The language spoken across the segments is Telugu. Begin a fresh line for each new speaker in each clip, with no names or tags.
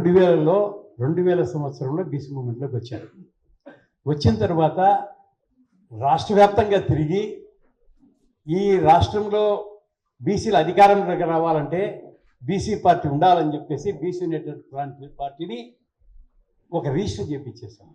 రెండు వేలలో రెండు వేల సంవత్సరంలో బీసీ మూమెంట్లోకి వచ్చారు. వచ్చిన తర్వాత రాష్ట్ర వ్యాప్తంగా తిరిగి ఈ రాష్ట్రంలో బీసీల అధికారంలోకి రావాలంటే బీసీ పార్టీ ఉండాలని చెప్పేసి బీసీ యునైటెడ్ ఫ్రంట్ పార్టీని ఒక రిజిస్టర్ చేపించేసాము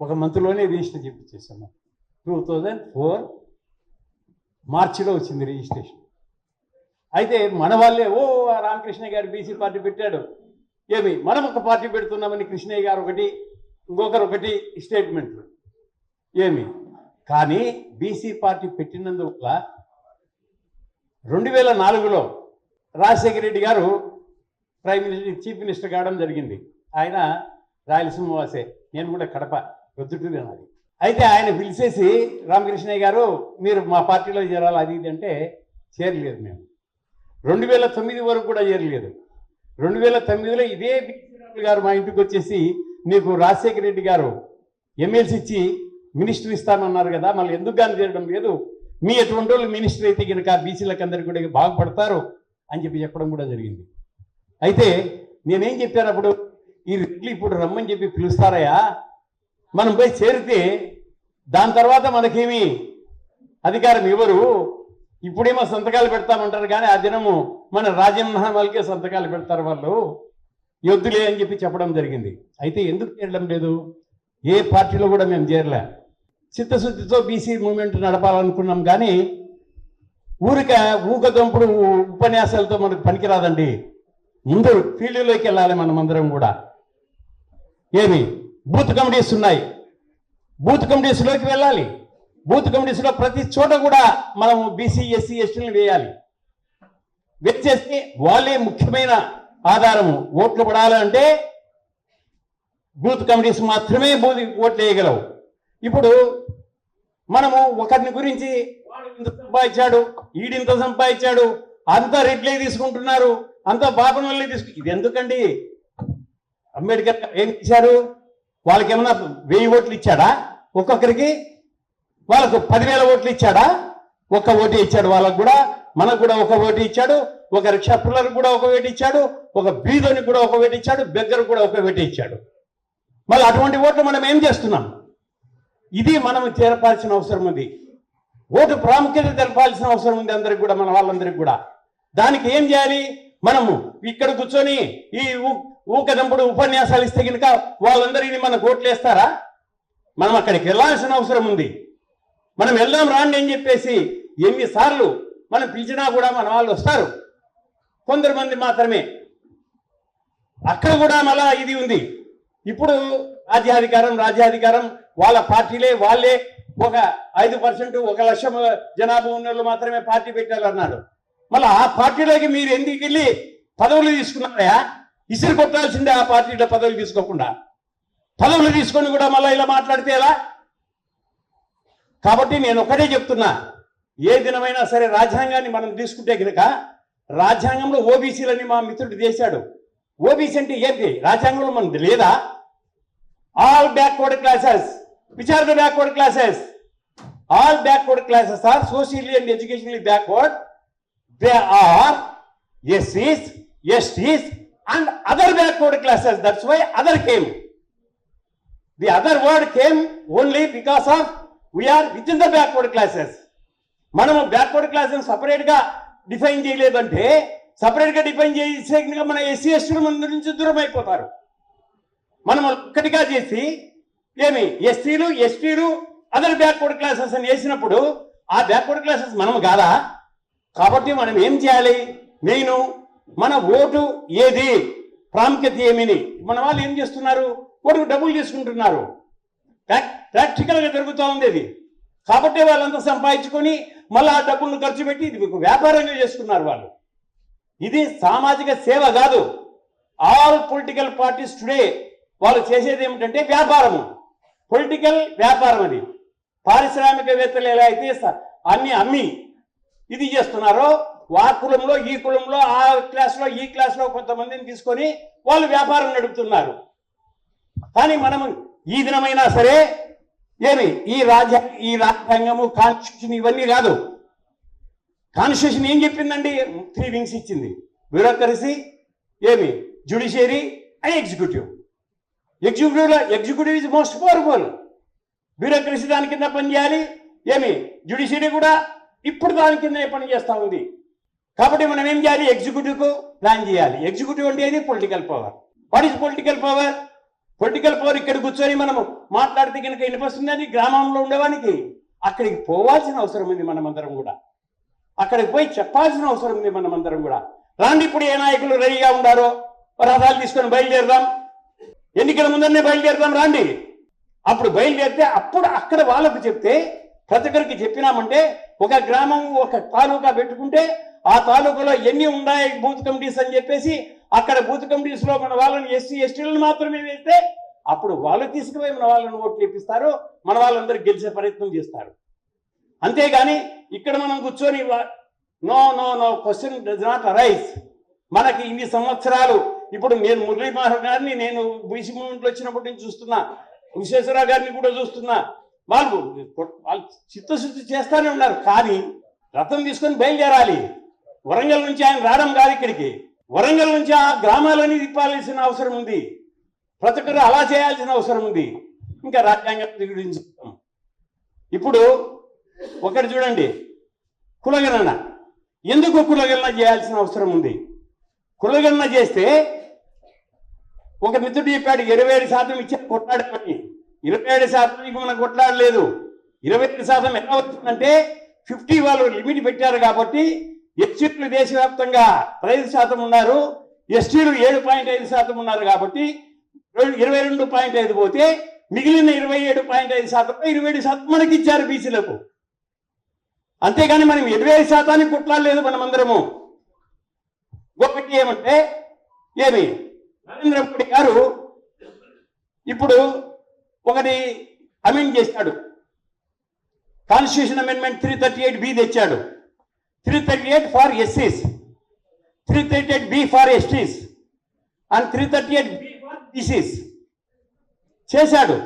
ఒక మంత్లోనే రిజిస్టర్ చేపించేసాము టూ థౌజండ్ ఫోర్ మార్చిలో వచ్చింది రిజిస్ట్రేషన్. అయితే మన వాళ్ళే ఓ రామకృష్ణ గారు బీసీ పార్టీ పెట్టాడు. ఏమి మనం ఒక పార్టీ పెడుతున్నామని కృష్ణయ్య గారు ఒకటి ఇంకొకరు ఒకటి స్టేట్మెంట్లు ఏమి కానీ బీసీ పార్టీ పెట్టినందువల్ల రెండు వేల నాలుగులో రాజశేఖర రెడ్డి గారు ప్రైమ్ మినిస్టర్ చీఫ్ మినిస్టర్ కావడం జరిగింది. ఆయన రాయలసీమ వాసే నేను కూడా కడప ప్రొద్దుటూరే నాది. అయితే ఆయన పిలిచేసి రామకృష్ణయ్య గారు మీరు మా పార్టీలో చేరాలి అది ఇది అంటే చేరలేదు మేము. రెండు వేల తొమ్మిది వరకు కూడా చేరలేదు. రెండు వేల తొమ్మిదిలో ఇదే బీసీ గారు మా ఇంటికి వచ్చేసి నీకు రాజశేఖర రెడ్డి గారు ఎమ్మెల్సీ ఇచ్చి మినిస్టర్ ఇస్తానన్నారు కదా మళ్ళీ ఎందుకు కానీ చేయడం లేదు. మీ ఎటువంటి వాళ్ళు మినిస్టర్ అయితే కనుక బీసీలకు అందరికీ కూడా బాగుపడతారు అని చెప్పి చెప్పడం కూడా జరిగింది. అయితే నేనేం చెప్పాను అప్పుడు ఈ రెడ్లు ఇప్పుడు రమ్మని చెప్పి పిలుస్తారయ్యా మనం పోయి చేరితే దాని తర్వాత మనకేమి అధికారం ఇవ్వరు ఇప్పుడేమో సంతకాలు పెడతామంటారు కానీ ఆ దినము మన రాజమహామాలకే సంతకాలు పెడతారు వాళ్ళు. యొద్దులే అని చెప్పి చెప్పడం జరిగింది. అయితే ఎందుకు చేరడం లేదు? ఏ పార్టీలో కూడా మేము చేరలే. చిత్తశుద్ధితో బీసీ మూమెంట్ నడపాలనుకున్నాం కానీ ఊరిక ఊకదొంపుడు ఉపన్యాసాలతో మనకు పనికిరాదండి. ముందు ఫీల్డ్లోకి వెళ్ళాలి మనం అందరం కూడా. ఏమి? బూత్ కమిటీస్ ఉన్నాయి. బూత్ కమిటీస్లోకి వెళ్ళాలి. బూత్ కమిటీస్లో ప్రతి చోట కూడా మనము బీసీ ఎస్సీ ఎస్టీలను వేయాలి. వేసేసి వాళ్ళే ముఖ్యమైన ఆధారము. ఓట్లు పడాలంటే బూత్ కమిటీస్ మాత్రమే బూత్ ఓట్లు వేయగలవు. ఇప్పుడు మనము ఒకరిని గురించి వాడు ఇంత సంపాదించాడు ఈడింత సంపాదించాడు అంతా రెడ్లే తీసుకుంటున్నారు అంతా బాబుని వాళ్ళే తీసుకు ఇది ఎందుకండి? అంబేద్కర్ ఏం ఇచ్చారు? వాళ్ళకి ఏమన్నా వెయ్యి ఓట్లు ఇచ్చాడా? ఒక్కొక్కరికి వాళ్ళకు పదివేల ఓట్లు ఇచ్చాడా? ఒక ఓటు ఇచ్చాడు వాళ్ళకు కూడా మనకు కూడా ఒక ఓటు ఇచ్చాడు ఒక రిక్షా పిల్లలకు కూడా ఒక ఓటు ఇచ్చాడు ఒక బీదోనికి కూడా ఒక ఓటు ఇచ్చాడు బెగ్గర్ కూడా ఒక ఓటు ఇచ్చాడు. మళ్ళీ అటువంటి ఓట్లు మనం ఏం చేస్తున్నాం? ఇది మనం చేరపాల్సిన అవసరం ఉంది. ఓటు ప్రాముఖ్యత తెలపాల్సిన అవసరం ఉంది అందరికి కూడా మన వాళ్ళందరికీ కూడా. దానికి ఏం చేయాలి? మనము ఇక్కడ కూర్చొని ఈ ఊకదంపుడు ఉపన్యాసాలు ఇస్తే కనుక వాళ్ళందరినీ మనకు ఓట్లు వేస్తారా? మనం అక్కడికి వెళ్ళాల్సిన అవసరం ఉంది. మనం వెళ్దాం రాండి అని చెప్పేసి ఎన్నిసార్లు మనం పిలిచినా కూడా మన వాళ్ళు వస్తారు. కొందరు మంది మాత్రమే. అక్కడ కూడా మళ్ళా ఇది ఉంది. ఇప్పుడు రాజ్యాధికారం రాజ్యాధికారం వాళ్ళ పార్టీలే వాళ్ళే ఒక ఐదు పర్సెంట్ ఒక లక్ష జనాభా ఉన్న మాత్రమే పార్టీ పెట్టాలన్నాడు. మళ్ళీ ఆ పార్టీలోకి మీరు ఎందుకు వెళ్ళి పదవులు తీసుకున్నారా ఇసురు కొట్టాల్సిందే ఆ పార్టీలో పదవులు తీసుకోకుండా. పదవులు తీసుకొని కూడా మళ్ళీ ఇలా మాట్లాడితే ఎలా? కాబట్టి నేను ఒకటే చెప్తున్నా. ఏ దినమైనా సరే రాజ్యాంగాన్ని మనం తీసుకుంటే కనుక రాజ్యాంగంలో ఓబీసీలని మా మిత్రుడు చేశాడు. ఓబీసీ అంటే ఏంటి? రాజ్యాంగంలో మనది లేదా? All backward classes which are are the backward classes all backward classes are socially and educationally backward they are ఎస్సీస్ STs and other backward classes that's why other came the other word came only because of we are with in the backward classes మనము బ్యాక్వర్డ్ క్లాసెస్ సపరేట్గా డిఫైన్ చేయలేదంటే సపరేట్గా డిఫైన్ చేసే మన ఎస్సీ ఎస్టీలు ముందు నుంచి దూరం అయిపోతారు. మనం ఒక్కటిగా చేసి ఏమి ఎస్సీలు ఎస్టీలు అదర్ బ్యాక్వర్డ్ క్లాసెస్ అని వేసినప్పుడు ఆ బ్యాక్వర్డ్ క్లాసెస్ మనం కాదా? కాబట్టి మనం ఏం చేయాలి? మెయిన్ మన ఓటు ఏది? ప్రాముఖ్యత ఏమిని? మన వాళ్ళు ఏం చేస్తున్నారు? ఓటుకు డబ్బులు తీసుకుంటున్నారు. ప్రాక్టికల్గా జరుగుతూ ఉంది ఇది కాబట్టి వాళ్ళంతా సంపాదించుకొని మళ్ళీ ఆ డబ్బులను ఖర్చు పెట్టి ఇది వ్యాపారంగా చేసుకున్నారు వాళ్ళు. ఇది సామాజిక సేవ కాదు. ఆల్ పొలిటికల్ పార్టీస్ టుడే వాళ్ళు చేసేది ఏమిటంటే వ్యాపారము. పొలిటికల్ వ్యాపారం అది. పారిశ్రామికవేత్తలు ఎలా అయితే అన్ని అమ్మి ఇది చేస్తున్నారో ఆ కులంలో ఈ కులంలో ఆ క్లాస్లో ఈ క్లాస్లో కొంతమందిని తీసుకొని వాళ్ళు వ్యాపారం నడుపుతున్నారు. కానీ మనం ఈ దినమైనా సరే ఏమి? ఈ రాజ్య ఈ రాజ్యాంగము కాన్స్టిట్యూషన్ ఇవన్నీ కాదు. కాన్స్టిట్యూషన్ ఏం చెప్పిందండి? త్రీ వింగ్స్ ఇచ్చింది. బ్యూరోక్రసీ ఏమి? Judiciary
and executive executive executive is most powerful bureaucracy దాని కింద పనిచేయాలి ఏమి? జ్యుడిషియరీ కూడా ఇప్పుడు దాని కిందనే పనిచేస్తూ ఉంది. కాబట్టి మనం ఏం చేయాలి? ఎగ్జిక్యూటివ్కు ప్లాన్ చేయాలి. ఎగ్జిక్యూటివ్ అంటే ఏది? Political power what is political power political power ఇక్కడ కూర్చొని మనము మాట్లాడితే కనుక వినిపిస్తుందని గ్రామంలో ఉండేవానికి అక్కడికి పోవాల్సిన అవసరం ఉంది మనమందరం కూడా. అక్కడికి పోయి చెప్పాల్సిన అవసరం ఉంది మనమందరం కూడా. రాండి ఇప్పుడు ఏ నాయకులు రెడీగా ఉండారో రథాలు తీసుకొని బయలుదేరదాం. ఎన్నికల ముందరనే బయలుదేరదాం రాండి. అప్పుడు బయలుదేరితే అప్పుడు అక్కడ వాళ్ళకు చెప్తే ప్రతి ఒక్కరికి చెప్పినామంటే ఒక గ్రామం ఒక తాలూకా పెట్టుకుంటే ఆ తాలూకాలో ఎన్ని ఉన్నాయి బూత్ కమిటీస్ అని చెప్పేసి అక్కడ బూత్ కమిటీస్లో మన వాళ్ళని ఎస్సీ ఎస్టీలను మాత్రమే వేస్తే అప్పుడు వాళ్ళు తీసుకుపోయి మన వాళ్ళని ఓట్లు ఇప్పిస్తారు మన వాళ్ళందరూ గెలిచే ప్రయత్నం చేస్తారు. అంతేగాని ఇక్కడ మనం కూర్చొని no no no question does not arise. మనకి ఇన్ని సంవత్సరాలు ఇప్పుడు నేను మురళీ మనోహర్ గారిని నేను బీసీ మూమెంట్లో వచ్చినప్పటి నుంచి చూస్తున్నా విశ్వేశ్వరరావు గారిని కూడా చూస్తున్నా వాళ్ళు వాళ్ళు చిత్తశుద్ధి చేస్తానే ఉన్నారు కానీ రథం తీసుకొని బయలుదేరాలి. వరంగల్ నుంచి ఆయన రావడం కాదు ఇక్కడికి. వరంగల్ నుంచి ఆ గ్రామాలని తిప్పాల్సిన అవసరం ఉంది. ప్రతి ఒక్కరు అలా చేయాల్సిన అవసరం ఉంది. ఇంకా రాజ్యాంగం గురించి చెప్తాం. ఇప్పుడు ఒకటి చూడండి. కులగణన. ఎందుకు కులగణన చేయాల్సిన అవసరం ఉంది? కులగణన చేస్తే ఒక మిత్రుడు చెప్పాడు ఇరవై ఏడు శాతం ఇచ్చే కొట్లాడమని. ఇరవై ఏడు శాతానికి మనం కొట్లాడలేదు. ఇరవై ఏడు శాతం ఎలా వచ్చిందంటే ఫిఫ్టీ వాళ్ళు లిమిట్ పెట్టారు కాబట్టి ఎస్సీలు దేశవ్యాప్తంగా పదహైదు శాతం ఉన్నారు. ఎస్టీలు ఏడు పాయింట్ ఐదు శాతం ఉన్నారు కాబట్టి ఇరవై రెండు పాయింట్ ఐదు పోతే మిగిలిన ఇరవై ఏడు పాయింట్ ఐదు శాతం ఇరవై ఏడు శాతం మనకి ఇచ్చారు బీసీలకు. అంతేగాని మనం ఇరవై ఐదు శాతానికి కొట్లాడలేదు మనమందరము. ఒకటి ఏమంటే ఏమి? నరేంద్ర మోడీ గారు ఇప్పుడు ఒకటి అమెండ్ చేశాడు constitution amendment three thirty eight B తెచ్చాడు three thirty eight for ఎస్సీస్ three thirty eight B for STs and three thirty eight B for BCs చేశాడు.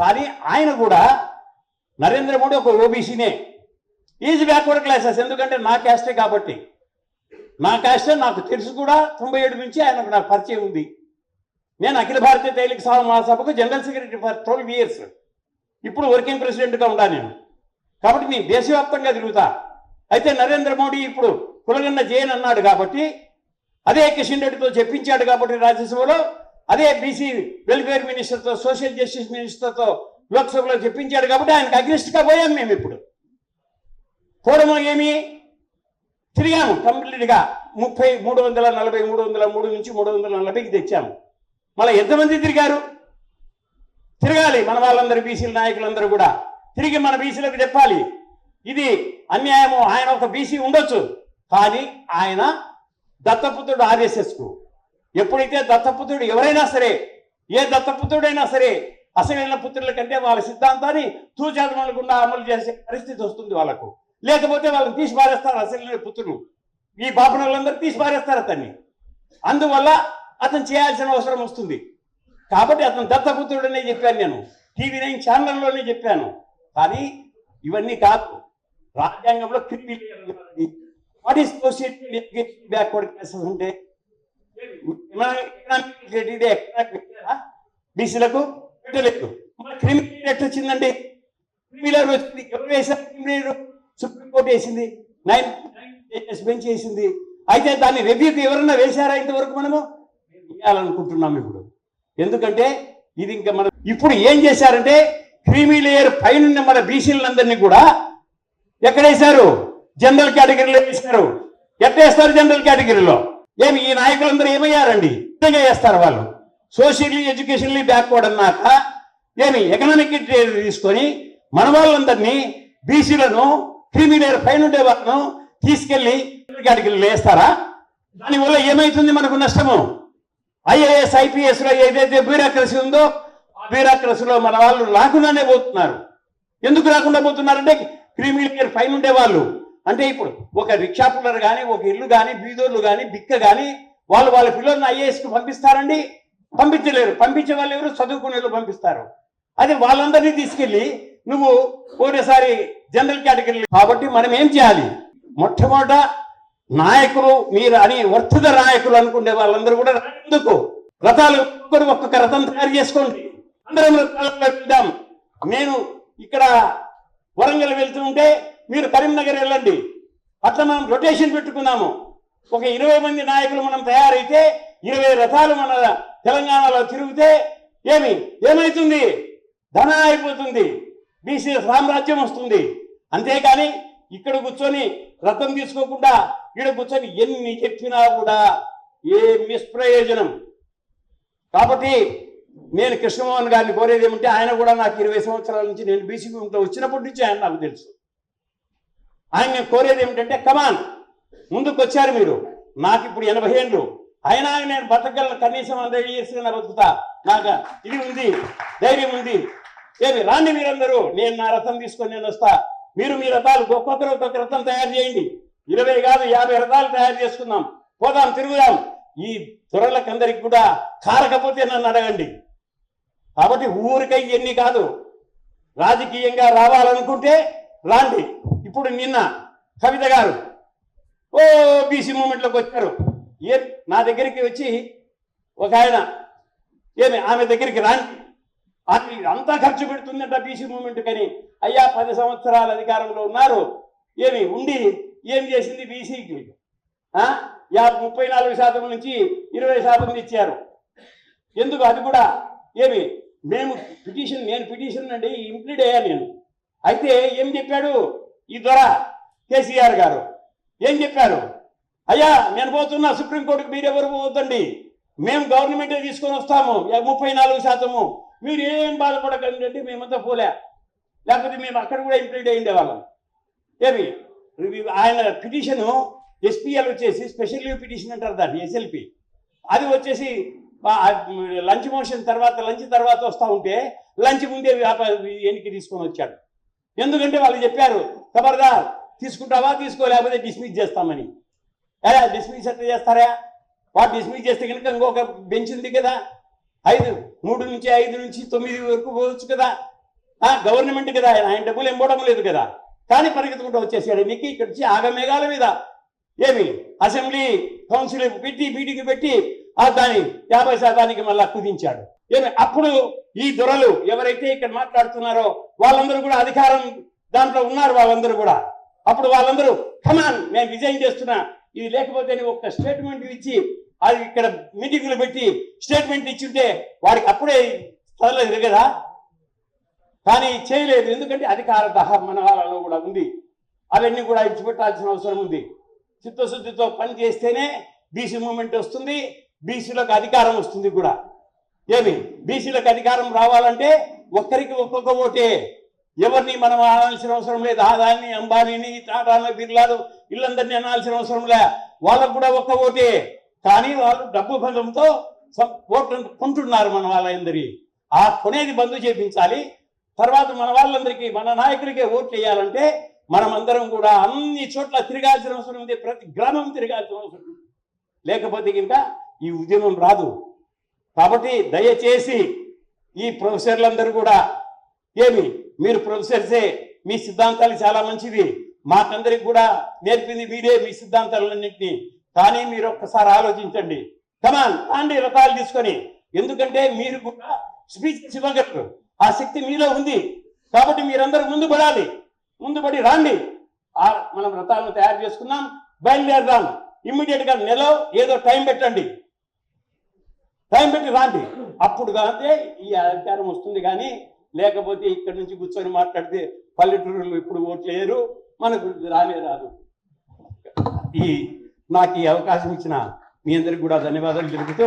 కానీ ఆయన కూడా నరేంద్ర మోడీ ఒక ఓబీసీనే ఈజ్ బ్యాక్వర్డ్ క్లాసెస్. ఎందుకంటే నా క్యాస్టే కాబట్టి. నా క్యాస్టే నాకు తెలుసు కూడా తొంభై ఏడు నుంచి ఆయనకు నాకు పరిచయం ఉంది. నేను అఖిల భారతీయ తైలిక సభ మహాసభకు general secretary for twelve years. ఇప్పుడు వర్కింగ్ ప్రెసిడెంట్గా ఉన్నా నేను. కాబట్టి నేను దేశవ్యాప్తంగా తిరుగుతా. అయితే నరేంద్ర మోడీ ఇప్పుడు కులగన్న జైన్ అన్నాడు కాబట్టి అదే కిషన్ రెడ్డితో చెప్పించాడు కాబట్టి రాజ్యసభలో అదే బీసీ వెల్ఫేర్ మినిస్టర్తో సోషల్ జస్టిస్ మినిస్టర్తో లోక్సభలో చెప్పించాడు కాబట్టి ఆయనకు అగ్నిస్ట్గా పోయాం మేము ఇప్పుడు. పోవడము ఏమి? తిరిగాము కంప్లీట్గా. ముప్పై మూడు వందల నలభై మూడు వందల మూడు నుంచి మూడు వందల నలభైకి తెచ్చాము. మళ్ళీ ఎంతమంది తిరిగారు? తిరగాలి. మన వాళ్ళందరూ బీసీల నాయకులందరూ కూడా. తిరిగి మన బీసీలకు చెప్పాలి. ఇది అన్యాయము. ఆయన ఒక బీసీ ఉండొచ్చు. కానీ ఆయన దత్తపుత్రుడు ఆర్ఎస్ఎస్కు. ఎప్పుడైతే దత్తపుత్రుడు ఎవరైనా సరే ఏ దత్తపుత్రుడైనా సరే అసలైన పుత్రుల కంటే వాళ్ళ సిద్ధాంతాన్ని తూచాదనకుండా అమలు చేసే పరిస్థితి వస్తుంది వాళ్ళకు. లేకపోతే వాళ్ళని తీసి పారేస్తారు అసలైన పుత్రులు. ఈ బాపనలందరూ తీసి పారేస్తారు అతన్ని. అందువల్ల అతను చేయాల్సిన అవసరం వస్తుంది. కాబట్టి అతను దత్తపుత్రుడనే చెప్పాను నేను. టీవీ నైన్ ఛానల్లోనే చెప్పాను. కానీ ఇవన్నీ కాదు. రాజ్యాంగంలో criminal what is social backward classes అంటే? బీసీలకు పెట్టలేదు. క్రిమినల్ ఎట్ వచ్చిందండి. క్రిమినల్ వచ్చింది ఎవరు వేశారు? క్రిమినల్ సుప్రీంకోర్టు వేసింది. నైన్ బెంచ్ వేసింది. అయితే దాన్ని రివ్యూకి ఎవరన్నా వేశారా ఇంతవరకు మనము? వేయాలనుకుంటున్నాం ఇప్పుడు. ఎందుకంటే ఇది ఇంకా మనం ఇప్పుడు ఏం చేశారంటే క్రీమీ లేయర్ పైన మన బీసీలందరినీ కూడా ఎక్కడేశారు? జనరల్ కేటగిరీలో వేశారు. ఎట్టేస్తారు వేస్తారు జనరల్ కేటగిరీలో? ఏమి ఈ నాయకులందరూ ఏమయ్యారండి? విధంగా వేస్తారు వాళ్ళు. సోషల్లీ ఎడ్యుకేషన్లీ బ్యాక్వర్డ్ అన్నాక ఏమి ఎకనామిక్ తీసుకొని మన వాళ్ళందరినీ బీసీలను క్రిమినల్ పైన ఉండే వాళ్ళను తీసుకెళ్ళి కేటగిరీలో వేస్తారా? దానివల్ల ఏమైతుంది మనకు నష్టము? ఐఏఎస్ ఐపీఎస్లో ఏదైతే బ్యూరోక్రసీ ఉందో ఆ బ్యూరోక్రసీలో మన వాళ్ళు రాకుండానే పోతున్నారు. ఎందుకు రాకుండా పోతున్నారంటే క్రిమినల్ ఫైన్ ఉండేవాళ్ళు అంటే ఇప్పుడు ఒక రిక్షా పుల్లర్ కానీ ఒక ఇల్లు కానీ బీదోళ్ళు కానీ బిక్క కానీ వాళ్ళు వాళ్ళ పిల్లల్ని ఐఏఎస్కు పంపిస్తారండి. పంపించలేరు. పంపించే వాళ్ళు ఎవరు? చదువుకునే వాళ్ళు పంపిస్తారు. అది వాళ్ళందరినీ తీసుకెళ్ళి నువ్వు ఒకటేసారి జనరల్ కేటగిరీ కాబట్టి మనం ఏం చేయాలి? మొట్టమొదట నాయకులు మీరు అని వర్తిత నాయకులు అనుకునే వాళ్ళందరూ కూడా ఎందుకు రథాలు ఒక్కొక్కరు ఒక్కొక్క రథం తయారు చేసుకోండి. అందరం రథాలలో వెళ్దాం. నేను ఇక్కడ వరంగల్ వెళ్తుంటే మీరు కరీంనగర్ వెళ్ళండి. అట్లా మనం రొటేషన్ పెట్టుకున్నాము. ఒక ఇరవై మంది నాయకులు మనం తయారైతే ఇరవై రథాలు మన తెలంగాణలో తిరిగితే ఏమి? ఏమైతుంది? ధన అయిపోతుంది. బీసీ సామ్రాజ్యం వస్తుంది. అంతేకాని ఇక్కడ కూర్చొని రథం తీసుకోకుండా ఈడ కూర్చొని ఎన్ని చెప్పినా కూడా ఏ నిష్ప్రయోజనం కాబట్టి నేను కృష్ణమోహన్ గారిని కోరేది ఏమంటే ఆయన కూడా నాకు ఇరవై సంవత్సరాల నుంచి నేను బీసీపీ ఇంట్లో వచ్చినప్పటి నుంచి ఆయన నాకు తెలుసు. ఆయన నేను కోరేది ఏమిటంటే కమాన్ ముందుకు వచ్చారు మీరు. నాకు ఇప్పుడు ఎనభై ఏళ్ళు. అయినా నేను బతకగలను. కనీసం హండ్రెడ్ ఇయర్స్ బతుకుతా. నాకు ఇది ఉంది ధైర్యం ఉంది. ఏమి రాండి మీరందరూ. నేను నా రథం తీసుకొని నేను వస్తా. మీరు మీ రథాలు ఒక్కొక్కరు ఒక్కొక్క రథం తయారు చేయండి. ఇరవై కాదు యాభై రథాలు తయారు చేసుకుందాం. పోదాం తిరుగుదాం. ఈ తొరలకందరికి కూడా కారకపోతే నన్ను అడగండి. కాబట్టి ఊరికై ఎన్ని కాదు. రాజకీయంగా రావాలనుకుంటే రాండి. ఇప్పుడు నిన్న కవిత గారు ఓ బీసీ మూమెంట్లోకి వచ్చారు. ఏ నా దగ్గరికి వచ్చి ఒక ఆయన ఏమి ఆమె దగ్గరికి రాండి. ఆమె అంతా ఖర్చు పెడుతుందంట బీసీ మూమెంట్ కానీ. అయ్యా పది సంవత్సరాల అధికారంలో ఉన్నారు. ఏమి ఉండి ఏం చేసింది బీసీకి? యాభై ముప్పై నాలుగు శాతం నుంచి ఇరవై శాతం ఇచ్చారు. ఎందుకు? అది కూడా ఏమి? మేము పిటిషన్ నేను పిటిషన్ అండి ఇంప్లీడ్ అయ్యా నేను. అయితే ఏం చెప్పాడు ఈ దొర కేసీఆర్ గారు? ఏం చెప్పారు? అయ్యా నేను పోతున్నా సుప్రీంకోర్టుకు మీరెవరు పోవద్దండి? మేము గవర్నమెంటే తీసుకొని వస్తాము ముప్పై నాలుగు శాతము. మీరు ఏం బాధపడకండి అంటే మేమంతా పోలే. లేకపోతే మేము అక్కడ కూడా ఇంప్లీడ్ అయ్యిండే వాళ్ళం ఏమి? ఆయన పిటిషను ఎస్పీఎల్ వచ్చేసి స్పెషల్ లీవ్ పిటిషన్ అంటారు దాన్ని ఎస్ఎల్పి. అది వచ్చేసి లంచ్ మోషన్ తర్వాత లంచ్ తర్వాత వస్తూ ఉంటే లంచ్ ముందే వ్యాపార ఎన్నికి తీసుకొని వచ్చాడు. ఎందుకంటే వాళ్ళు చెప్పారు ఖబర్దార్ తీసుకుంటావా తీసుకో లేకపోతే డిస్మిస్ చేస్తామని. ఎలా డిస్మిస్ ఎట్లా చేస్తారా? వాడు డిస్మిస్ చేస్తే కనుక ఇంకొక బెంచ్ ఉంది కదా. ఐదు మూడు నుంచి ఐదు నుంచి తొమ్మిది వరకు పోవచ్చు కదా. ఆ, గవర్నమెంట్ కదా ఆయన ఆయన డబ్బులు ఇవ్వడం లేదు కదా. కానీ పరిగెత్తుకుంటూ వచ్చేసాడు. నీకు ఇక్కడ వచ్చి ఆగమేఘాల మీద. ఏమి? అసెంబ్లీ కౌన్సిల్ పెట్టి మీటింగ్ పెట్టి ఆ దాని యాభై శాతానికి మళ్ళా కుదించాడు. ఏమి? అప్పుడు ఈ దొరలు ఎవరైతే ఇక్కడ మాట్లాడుతున్నారో వాళ్ళందరూ కూడా అధికారం దాంట్లో ఉన్నారు వాళ్ళందరూ కూడా. అప్పుడు వాళ్ళందరూ కమాన్ మేము విజయం చేస్తున్నా. ఇది లేకపోతే ఒక ఒక్క స్టేట్మెంట్ ఇచ్చి అది ఇక్కడ మీటింగ్లు పెట్టి స్టేట్మెంట్ ఇచ్చింటే వాడికి అప్పుడే చదవలేదు కదా. కానీ చేయలేదు. ఎందుకంటే అధికార దహ మనవాళ్ళలో కూడా ఉంది. అవన్నీ కూడా ఇచ్చిపెట్టాల్సిన అవసరం ఉంది. చిత్తశుద్ధితో పని చేస్తేనే బీసీ మూమెంట్ వస్తుంది. బీసీలకు అధికారం వస్తుంది కూడా. ఏమి? బీసీలకు అధికారం రావాలంటే ఒక్కరికి ఒక్కొక్క ఓటే. ఎవరిని మనం అనాల్సిన అవసరం లేదు. ఆదాని అంబానీని టాటాను బిర్లాలు వీళ్ళందరినీ అనాల్సిన అవసరం లే. వాళ్ళకు కూడా ఒక్క ఓటే. కానీ వాళ్ళు డబ్బు బంధంతో ఓట్లు కొంటున్నారు మన వాళ్ళందరి. ఆ కొనేది బంధు చేపించాలి. తర్వాత మన వాళ్ళందరికీ మన నాయకులకే ఓట్లు వేయాలంటే మనమందరం కూడా అన్ని చోట్ల తిరగాల్సిన అవసరం ఉంది. ప్రతి గ్రామం తిరగాల్సిన అవసరం ఉంది. లేకపోతే ఇంకా ఈ ఉద్యమం రాదు. కాబట్టి దయచేసి ఈ ప్రొఫెసర్లందరూ కూడా ఏమి మీరు ప్రొఫెసర్సే మీ సిద్ధాంతాలు చాలా మంచివి. మాకందరికి కూడా నేర్పింది మీరే మీ సిద్ధాంతాలన్నింటినీ. కానీ మీరు ఒక్కసారి ఆలోచించండి. కమాన్ అండి రకాలు తీసుకొని. ఎందుకంటే మీరు కూడా స్పీచ్ ఇవ్వగలరు. ఆ శక్తి మీలో ఉంది. కాబట్టి మీరందరూ ముందు పడాలి. ముందు పడి రాండి. ఆ మనం రథాలను తయారు చేసుకుందాం బయలుదేరదాం. ఇమ్మీడియట్గా నెల ఏదో టైం పెట్టండి. టైం పెట్టి రాండి. అప్పుడు కాదే ఈ అధికారం వస్తుంది కానీ లేకపోతే ఇక్కడి నుంచి కూర్చొని మాట్లాడితే పల్లెటూరులు ఇప్పుడు ఓట్లు వేయరు మనకు రానే రాదు. ఈ నాకు ఈ అవకాశం ఇచ్చిన మీ అందరికి కూడా ధన్యవాదాలు తెలుపుతూ